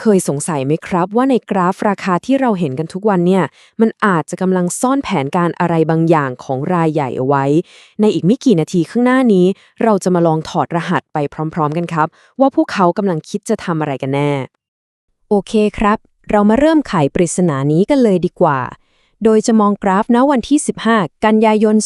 เคยสงสัยไหมครับ ว่าในกราฟราคาที่เราเห็นกันทุกวันเนี่ย มันอาจจะกำลังซ่อนแผนการอะไรบางอย่างของรายใหญ่เอาไว้ ในอีกไม่กี่นาทีข้างหน้านี้ เราจะมาลองถอดรหัสไปพร้อม ๆ กันครับ ว่าพวกเขากำลังคิดจะทำอะไรกันแน่ โอเคครับ เรามาเริ่มไขปริศนานี้กันเลยดีกว่า โดยจะมองกราฟณวันที่ 15 กันยายน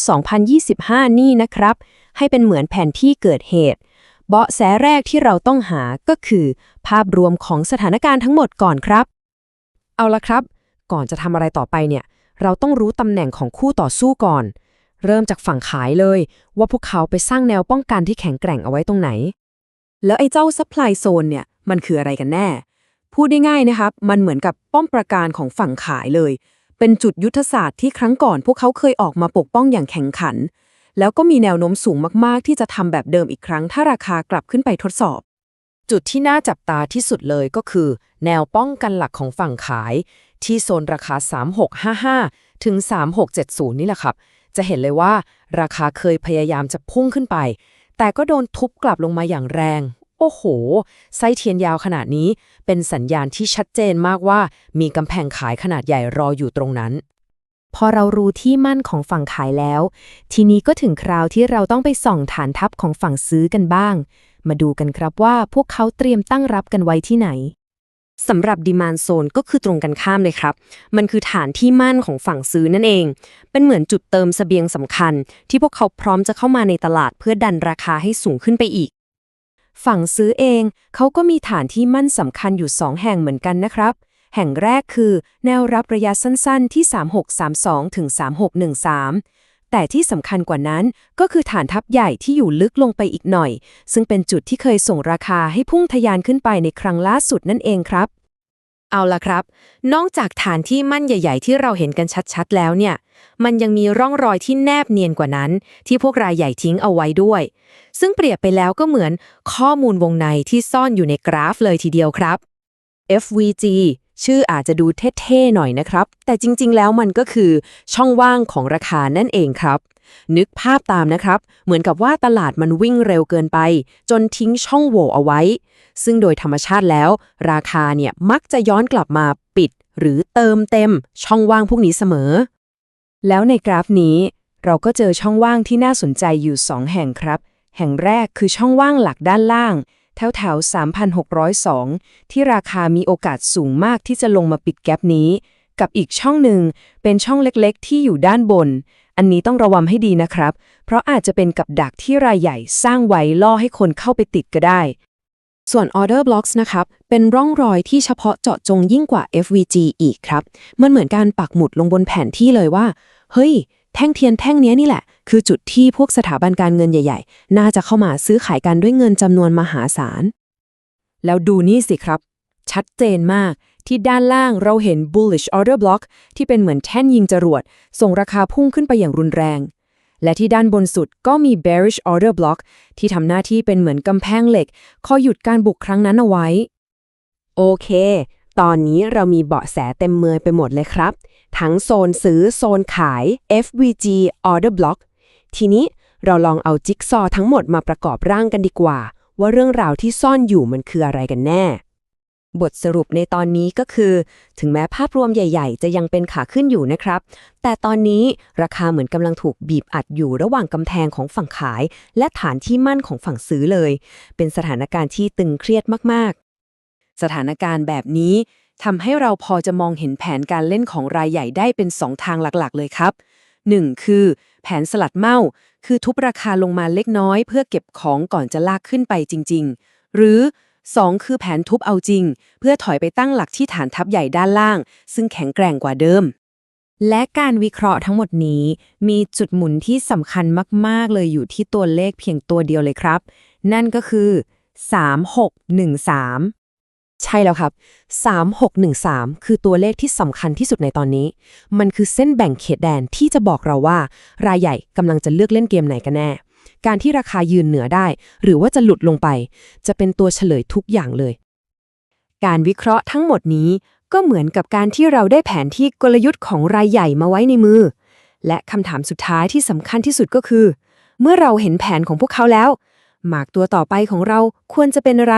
2025 นี่นะครับ ให้เป็นเหมือนแผนที่เกิดเหตุ เบาะแสแรกที่เราต้องหาก็คือ ภาพรวมของสถานการณ์ทั้งหมดก่อนครับ เอาละครับ ก่อนจะทำอะไรต่อไปเนี่ย เราต้องรู้ตำแหน่งของคู่ต่อสู้ก่อน เริ่มจากฝั่งขายเลย ว่าพวกเขาไปสร้างแนวป้องกันที่แข็งแกร่งเอาไว้ตรงไหน แล้วไอ้เจ้า supply zone เนี่ยมันคืออะไรกันแน่ พูดได้ง่ายนะครับ มันเหมือนกับป้อมปราการของฝั่งขายเลย เป็นจุดยุทธศาสตร์ที่ครั้งก่อนพวกเขาเคยออกมาปกป้องอย่างแข็งขัน แล้วก็มีแนวโน้มสูงมาก ๆ ที่จะทำแบบเดิมอีกครั้ง ถ้าราคากลับขึ้นไปทดสอบ จุดที่น่าจับตาที่สุดเลยก็คือ แนวป้องกันหลักของฝั่งขาย ที่โซนราคา 3655 ถึง 3670 นี่แหละครับ จะเห็นเลยว่า ราคาเคยพยายามจะพุ่งขึ้นไป แต่ก็โดนทุบกลับลงมาอย่างแรง โอ้โห ไส้เทียนยาวขนาดนี้ เป็นสัญญาณที่ชัดเจนมากว่า มีกำแพงขายขนาดใหญ่รออยู่ตรงนั้น พอเรารู้ที่มั่นของฝั่งขายแล้ว ทีนี้ก็ถึงคราวที่เราต้องไปส่องฐานทัพของฝั่งซื้อกันบ้าง มาดูกันครับว่าพวกเขาเตรียมตั้งรับกันไว้ที่ไหนสำหรับ demand zone ก็คือตรงกันข้ามเลยครับ มันคือฐานที่มั่นของฝั่งซื้อนั่นเอง เป็นเหมือนจุดเติมเสบียงสำคัญ ที่พวกเขาพร้อมจะเข้ามาในตลาดเพื่อดันราคาให้สูงขึ้นไปอีก ฝั่งซื้อเองเขาก็มีฐานที่มั่นสำคัญอยู่2แห่งเหมือนกันนะครับ แห่งแรกคือ แนวรับระยะสั้นๆที่ 3632 ถึง 3613 แต่ที่สำคัญกว่านั้นก็คือฐานทัพใหญ่ที่อยู่ลึกลงไปอีกหน่อย ซึ่งเป็นจุดที่เคยส่งราคาให้พุ่งทะยานขึ้นไปในครั้งล่าสุดนั่นเองครับ เอาละครับ นอกจากฐานที่มั่นใหญ่ ๆ ที่เราเห็นกันชัดๆ แล้วเนี่ย มันยังมีร่องรอยที่แนบเนียนกว่านั้น ที่พวกรายใหญ่ทิ้งเอาไว้ด้วย ซึ่งเปรียบไปแล้วก็เหมือนข้อมูลวงในที่ซ่อนอยู่ในกราฟเลยทีเดียวครับ FVG ชื่ออาจจะดูเท่ๆหน่อยนะครับ แต่จริงๆ แล้วมันก็คือช่องว่างของราคานั่นเองครับ นึกภาพตามนะครับ เหมือนกับว่าตลาดมันวิ่งเร็วเกินไป จนทิ้งช่องโหว่เอาไว้ ซึ่งโดยธรรมชาติแล้ว ราคาเนี่ยมักจะย้อนกลับมาปิด หรือเติมเต็ม ช่องว่างพวกนี้เสมอ แล้วในกราฟนี้ เราก็เจอช่องว่างที่น่าสนใจอยู่ 2 แห่งครับ แห่งแรกคือช่องว่างหลักด้านล่าง แถวแถว3,602 ที่ราคามีโอกาสสูงมากที่จะลงมาปิดแกลบนี้ กับอีกช่องหนึ่งเป็นช่องเล็กๆ ที่อยู่ด้านบน อันนี้ต้องระวังให้ดีนะครับ เพราะอาจจะเป็นกับดักที่รายใหญ่สร้างไว้ล่อให้คนเข้าไปติดก็ได้ส่วน order blocks นะครับ เป็นร่องรอยที่เฉพาะเจาะจงยิ่งกว่า FVG อีกครับ มันเหมือนการปักหมุดลงบนแผนที่เลยว่า เฮ้ย แท่งเทียนแท่งนี้นี่แหละ คือจุดที่พวกสถาบันการเงินใหญ่ ๆ น่าจะเข้ามาซื้อขายกันด้วยเงินจำนวนมหาศาล แล้วดูนี่สิครับ ชัดเจนมากที่ด้านล่างเราเห็น bullish order block ที่เป็นเหมือนแท่นยิงจรวด ส่งราคาพุ่งขึ้นไปอย่างรุนแรง และที่ด้านบนสุดก็มี bearish order block ที่ทำหน้าที่เป็นเหมือนกำแพงเหล็ก คอยหยุดการบุกครั้งนั้นเอาไว้ โอเค ตอนนี้เรามีเบาะแสเต็มเมือไปหมดเลยครับ ทั้งโซนซื้อโซนขาย FVG order block ทีนี้เราลองเอาจิ๊กซอทั้งหมดมาประกอบร่างกันดีกว่า ว่าเรื่องราวที่ซ่อนอยู่มันคืออะไรกันแน่ บทสรุปในตอนนี้ก็คือ ถึงแม้ภาพรวมใหญ่ ๆ จะยังเป็นขาขึ้นอยู่นะครับ แต่ตอนนี้ราคาเหมือนกำลังถูกบีบอัดอยู่ระหว่างกำแพงของฝั่งขาย และฐานที่มั่นของฝั่งซื้อเลย เป็นสถานการณ์ที่ตึงเครียดมากๆ สถานการณ์แบบนี้ทำให้เราพอจะมองเห็นแผนการเล่นของรายใหญ่ได้เป็น 2 ทางหลักๆ เลยครับ 1. คือ แผนสลัดเมาคือทุบราคาลงมาเล็กน้อย เพื่อเก็บของก่อนจะลากขึ้นไปจริง ๆ หรือ 2. คือแผนทุบเอาจริง เพื่อถอยไปตั้งหลักที่ฐานทัพใหญ่ด้านล่าง ซึ่งแข็งแกร่งกว่าเดิม และการวิเคราะห์ทั้งหมดนี้ มีจุดหมุนที่สำคัญมากๆ เลยอยู่ที่ตัวเลขเพียงตัวเดียวเลยครับ นั่นก็คือ 3613 ใช่แล้วครับ 3613 คือตัวเลขที่สำคัญที่สุดในตอนนี้ มันคือเส้นแบ่งเขตแดนที่จะบอกเราว่า รายใหญ่กำลังจะเลือกเล่นเกมไหนกันแน่ การที่ราคายืนเหนือได้ หรือว่าจะหลุดลงไป จะเป็นตัวเฉลยทุกอย่างเลย การวิเคราะห์ทั้งหมดนี้ก็เหมือนกับการที่เราได้แผนที่กลยุทธ์ของรายใหญ่มาไว้ในมือ และคำถามสุดท้ายที่สำคัญที่สุดก็คือ เมื่อเราเห็นแผนของพวกเขาแล้ว หมากตัวต่อไปของเราควรจะเป็นอะไร